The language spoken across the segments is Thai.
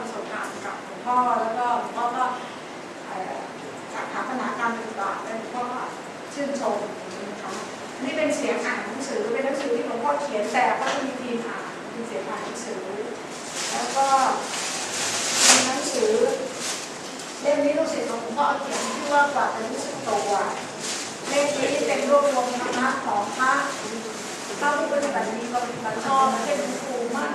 ประสบการณ์กับหลวงพ่อแล้วก็หลวงพ่อก็จากถามปัญหาการปฏิบัติแล้วหลวงพ่อก็ชื่นชมนะคะอันนี่เป็นเสียงอ่านหนังสือเป็นหนังสือที่หลวงพ่อเขียนแต่ก็มีทีมอ่านเป็นเสียงอ่านหนังสือ แล้วก็มีหนังสือเล่มนี้ลูกศิษย์ของหลวงพ่อเขียนชื่อว่ากว่าจะรู้สึกตัวเล่มนี้เป็นรวบรวมธรรมะของพระพระผู้ปฏิบัติดีปฏิบัติชอบเช่นหลวงปู่มั่น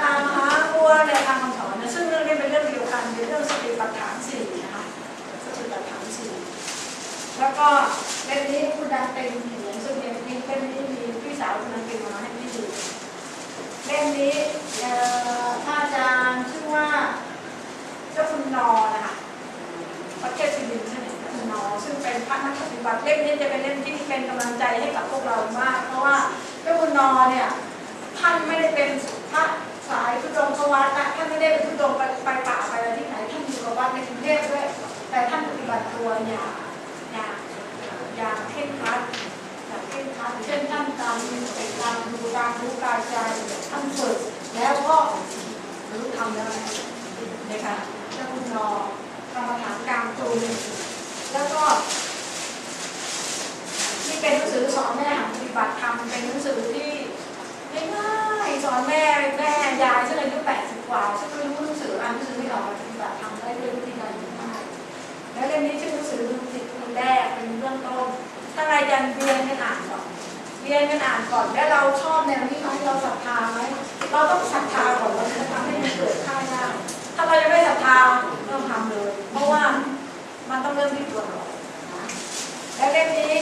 ตามหาบัวในทางคำสอนนะซึ่งเรื่องนี้เป็นเรื่องเดียวกันเป็นเรื่องสติปัฏฐานสี่นะคะสติปัฏฐานสี่แล้วก็เล่มนี้คุณดันเป็นเขียนซึ่งเล่มนี้เล่มนี้มีพี่สาวคุณดันเป็นมาให้พี่ดูเล่มนี้เอ่อท่านอาจารย์ชื่อว่าเจ้าคุณนอนะคะประเทศฟิลินใช่ไหมเจ้าคุณนอซึ่งเป็นพระนักปฏิบัติเล่มนี้จะเป็นเล่มที่เป็นกำลังใจให้กับพวกเรามาก เพราะว่าเจ้าคุณนอเนี่ยท่านไม่ได้เป็นพระ สายทุดงควัตนะท่านไม่ได้ไปทุดงไปไปป่าไปอะไรที่ไหนท่านอยู่กับวัดในกรุงเทพด้วย แต่ท่านปฏิบัติตัวอย่างอย่างอย่างเคร่งครัดอย่างเช่นทำเช่นท่านตามไปตามดูตามรู้กายใจท่านฝึกแล้วก็รู้ทำแล้วนะคะเจ้าคุณนอกรรมฐานกลางจูนแล้วก็นี่เป็นหนังสือสอนแม่หัปฏิบัติธรรมเป็นหนังสือที่ง่ายๆสอนแม่แม่าซึ่งไม่รู้หนังสืออ่านหนังสือไม่ออกปฏิบัติธรรมได้ด้วยวิธีการง่ายแล้วเล่มนี้ชื่อหนังสือดูจิตคนแรกเป็นเบื้องต้นถ้าใครจะเรียนกันอ่านก่อนเรียนกันอ่านก่อนแล้วเราชอบแนวนี้ไหมเราศรัทธาไหมเราต้องศรัทธาก่อนเราจะทำให้มันเกิดค่าได้ถ้าเรายังไม่ศรัทธาเริ่มทำเลย เพราะว่ามันต้องเริ่มที่ตัวเรานะแล้วเล่มนี้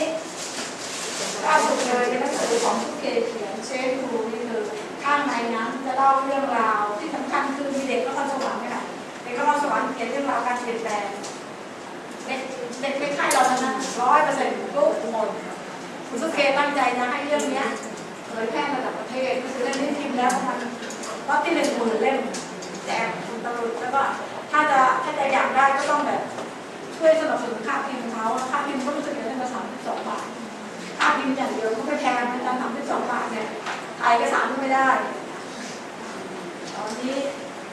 ล่าสุดเลยเป็นหนังสือของทุกเกเขียนเชฟครูนี่คือข้างในนั้นจะเล่าเรื่องราวที่สำคัญคือมีเด็กนครสวรรค์นี่แหละเด็กนค รสวรรค์เขียนเรื่องราวการเปลี่ยนแปลงเด็กเด็กไม่ใช่เราทั้งนั้นร้อยเปอร์เซ็นต์ทุกคนคุณสุเคตั้งใจนะให้เรื่องเนี้ยเผยแพร่ระดับประเทศก็คือเล่มนี้พิมพ์แล้วมันรอบที่หนึ่งหมื่นเล่มแจกคุณตำรวจแล้วก็ถ้าจะถ้าจะอยากได้ก็ต้องแบบช่วยสนับสนุนค่าพิมพ์เขาค่าพิมพ์ก็รู้สึกจะได้มาสามสิบสองบาทค่าพิมพ์อย่างเดียวก็ไม่แพงนะสามสิบสองบาทเนี่ยถ่ายเอกสารก็ไม่ได้ตอนนี้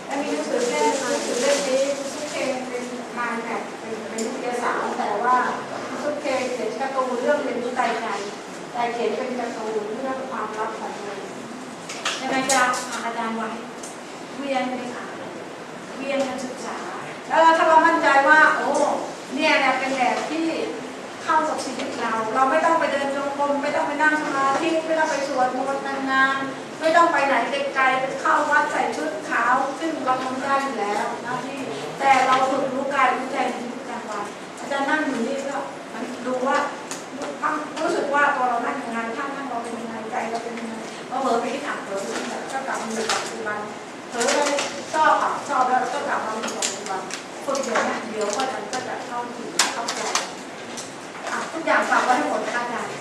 แล้วมีหนังสือแค่หนังสือเล่มนี้คุณสุเค เป็นนายแบบเป็นเป็นวิทยาศารแต่ว่าคุณสุเคเขียนการ์ตูนเรื่องเรียนรู้ใจใจแต่เขียนเป็นการ์ตูนเรื่องความลับของตัวเองยังไงจะอานอาจารย์ไว้เวียนไปอ่านเวียนกันศึกษาแล้วถ้าเรามั่นใจว่า โอ้เนี่ยเนี่ยเป็นแบบที่เข้ากับชีวิตเรา เราไม่ต้องไปเดินจงกรมไม่ต้องไปนั่งสมาธิไม่ต้องไปสวดมนต์นานๆไม่ต้องไปไหนไกลๆไปเข้าวัดใส่ชุดขาว ซึ่งเราทำได้อยู่แล้วน้าที่ แต่เราฝึกรู้กายรู้ใจในชีวิตประจำวันอาจารย์นั่งอยู่นี่ก็มันดูว่ารู้สึกว่าตัวเรานั่งยังไงท่านั่งเราเป็นยังไงใจเราเป็นยังไงพอเผลอไปที่อ่างเผลอที่แบบก็กลับมาอยู่กับปัจจุบันเผลอไปชอบอะชอบแล้วก็กลับมาอยู่กับปัจจุบันฝึกเดียวนะเดี๋ยวก็จะก็จะเข้าถึงเข้าใจอะทุกอย่างฝากไว้ให้หมดค่ะอาจารย์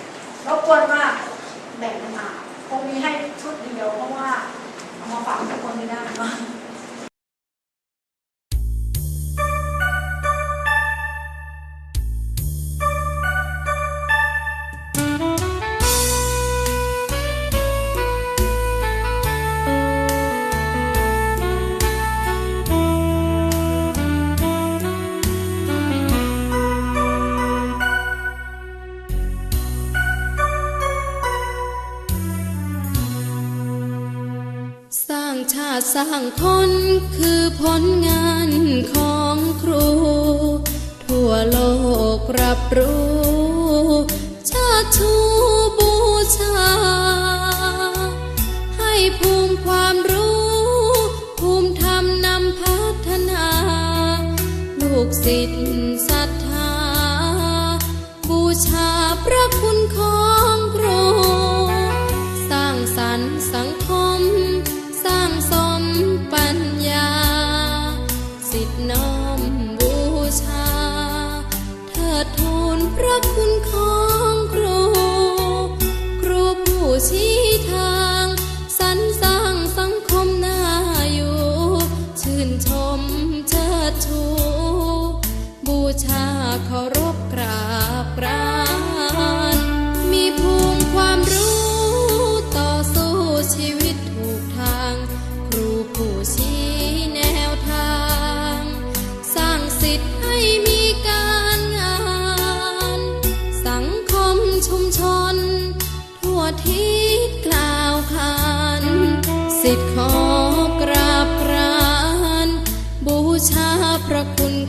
รบกวนมาแบ่งกันมาคงมีให้ชุดเดียวเพราะว่าเอามาฝากทุกคนไม่ได้นอ สร้างคนคือผลงานของครู ทั่วโลกรับรู้ ชาติชูบูชา ให้ภูมิความรู้ ภูมิธรรมนำพัฒนา ลูกศิษย์ศรัทธา บูชาพระคุณ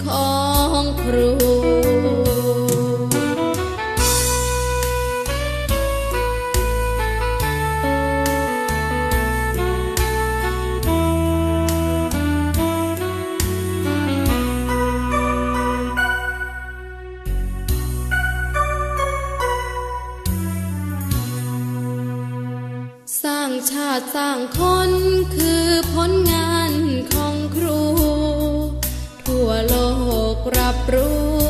ของครูสร้างชาติสร้างคนคือผลงานของครู ทั่วโลกรับรู้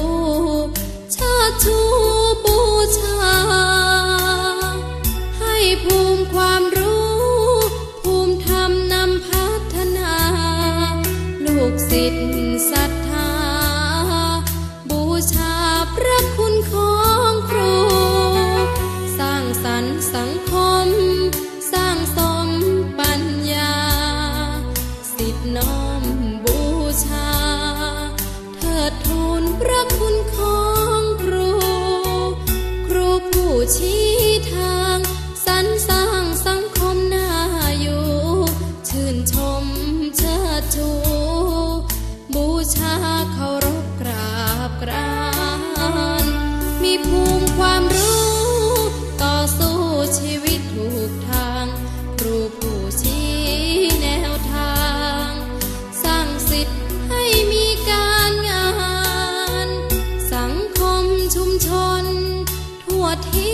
ผู้ชี้ทางสันส what he